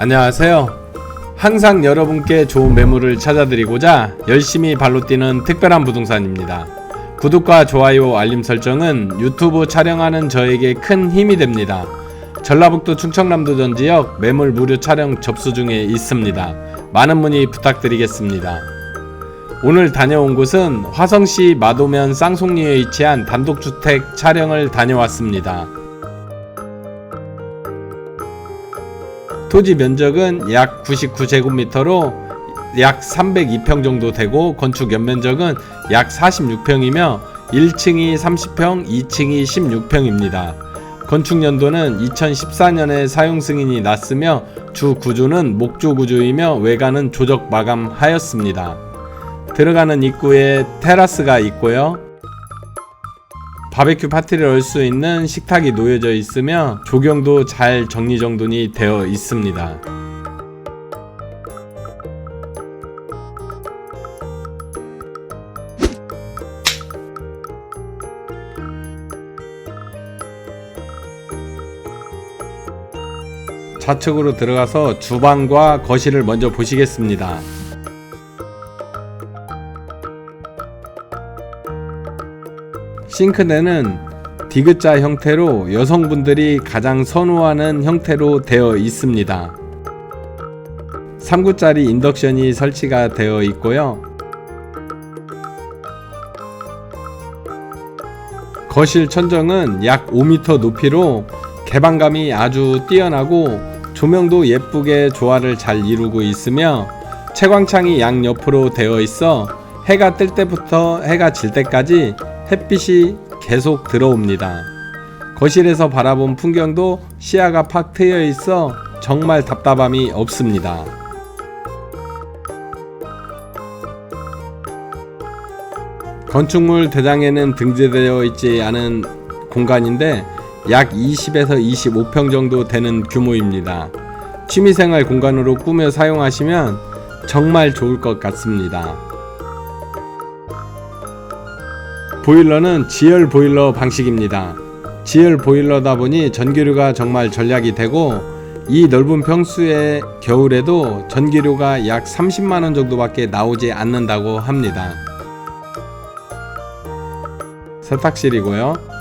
안녕하세요. 항상 여러분께 좋은 매물을 찾아드리고자 열심히 발로 뛰는 특별한 부동산입니다. 구독과 좋아요, 알림 설정은 유튜브 촬영하는 저에게 큰 힘이 됩니다. 전라북도 충청남도 전 지역 매물 무료 촬영 접수 중에 있습니다. 많은 문의 부탁드리겠습니다. 오늘 다녀온 곳은 화성시 마도면 쌍송리에 위치한 단독주택 촬영을 다녀왔습니다. 토지 면적은 약 99제곱미터로 약 302평 정도 되고 건축 연면적은 약 46평이며 1층이 30평, 2층이 16평입니다. 건축 연도는 2014년에 사용 승인이 났으며 주 구조는 목조 구조이며 외관은 조적 마감하였습니다. 들어가는 입구에 테라스가 있고요. 바베큐 파티를 열 수 있는 식탁이 놓여져 있으며 조경도 잘 정리정돈이 되어 있습니다. 좌측으로 들어가서 주방과 거실을 먼저 보시겠습니다. 싱크대는 디귿자 형태로 여성분들이 가장 선호하는 형태로 되어 있습니다. 3구짜리 인덕션이 설치가 되어 있고요. 거실 천정은 약 5m 높이로 개방감이 아주 뛰어나고 조명도 예쁘게 조화를 잘 이루고 있으며 채광창이 양옆으로 되어 있어 해가 뜰 때부터 해가 질 때까지 햇빛이 계속 들어옵니다. 거실에서 바라본 풍경도 시야가 팍 트여 있어 정말 답답함이 없습니다. 건축물 대장에는 등재되어 있지 않은 공간인데 약 20에서 25평 정도 되는 규모입니다. 취미생활 공간으로 꾸며 사용하시면 정말 좋을 것 같습니다. 보일러는 지열 보일러 방식입니다. 지열 보일러다 보니 전기료가 정말 절약이 되고 이 넓은 평수에 겨울에도 전기료가 약 30만원 정도밖에 나오지 않는다고 합니다. 세탁실이고요.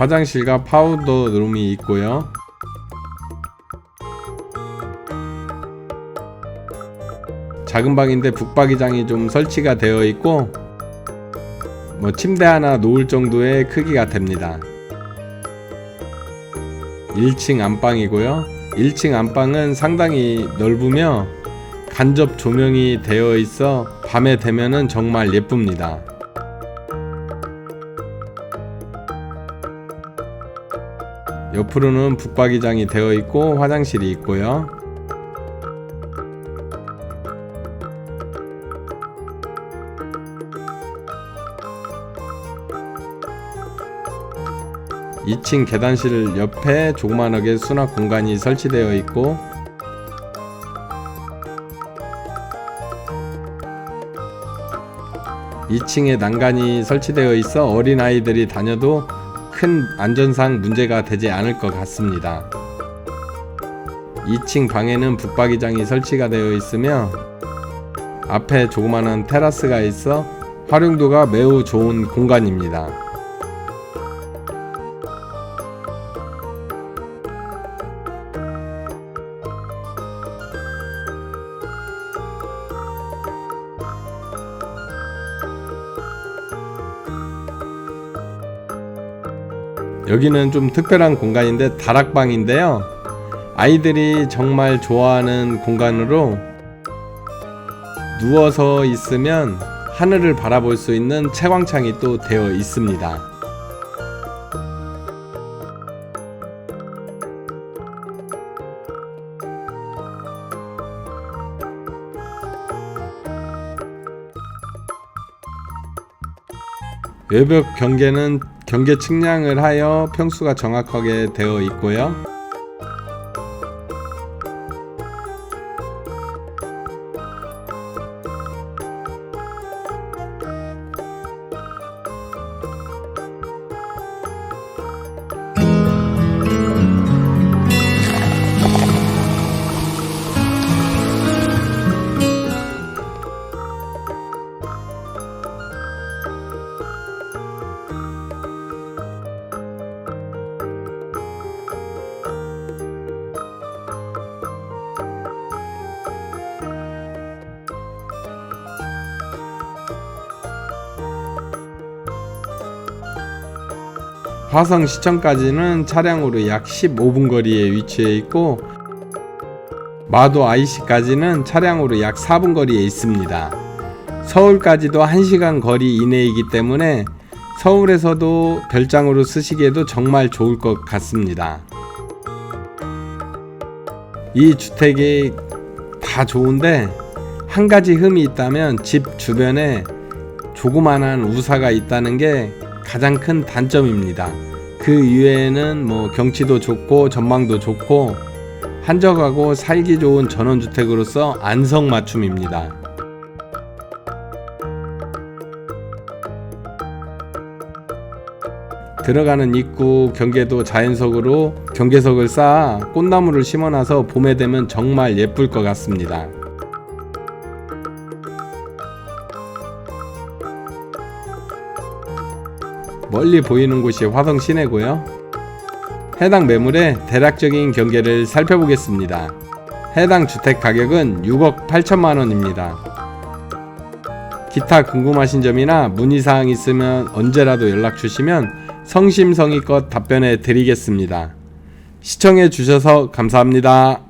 화장실과 파우더 룸이 있고요. 작은 방인데 북박이장이 좀 설치가 되어 있고 뭐 침대 하나 놓을 정도의 크기가 됩니다. 1층 안방이고요. 1층 안방은 상당히 넓으며 간접 조명이 되어 있어 밤에 되면은 정말 예쁩니다. 옆으로는 북박이장이 되어 있고 화장실이 있고요. (2층) 계단실 옆에 조그만하게 수납 공간이 설치되어 있고 (2층에) 난간이 설치되어 있어 어린 아이들이 다녀도 큰 안전상 문제가 되지 않을 것 같습니다. 2층 방에는 북박이장이 설치가 되어 있으며 앞에 조그마한 테라스가 있어 활용도가 매우 좋은 공간입니다. 여기는 좀 특별한 공간인데 다락방인데요. 아이들이 정말 좋아하는 공간으로 누워서 있으면 하늘을 바라볼 수 있는 채광창이 또 되어 있습니다. 외벽 경계는 경계 측량을 하여 평수가 정확하게 되어 있고요. 화성 시청까지는 차량으로 약 15분 거리에 위치해 있고 마도 IC까지는 차량으로 약 4분 거리에 있습니다. 서울까지도 1시간 거리 이내이기 때문에 서울에서도 별장으로 쓰시기에도 정말 좋을 것 같습니다. 이 주택이 다 좋은데 한 가지 흠이 있다면 집 주변에 조그만한 우사가 있다는 게 가장 큰 단점입니다. 그 이외에는 뭐 경치도 좋고 전망도 좋고 한적하고 살기 좋은 전원주택으로서 안성맞춤입니다. 들어가는 입구 경계도 자연석으로 경계석을 쌓아 꽃나무를 심어놔서 봄에 되면 정말 예쁠 것 같습니다. 멀리 보이는 곳이 화성 시내고요. 해당 매물의 대략적인 경계를 살펴보겠습니다. 해당 주택 가격은 6억 8천만 원입니다. 기타 궁금하신 점이나 문의사항 있으면 언제라도 연락 주시면 성심성의껏 답변해 드리겠습니다. 시청해 주셔서 감사합니다.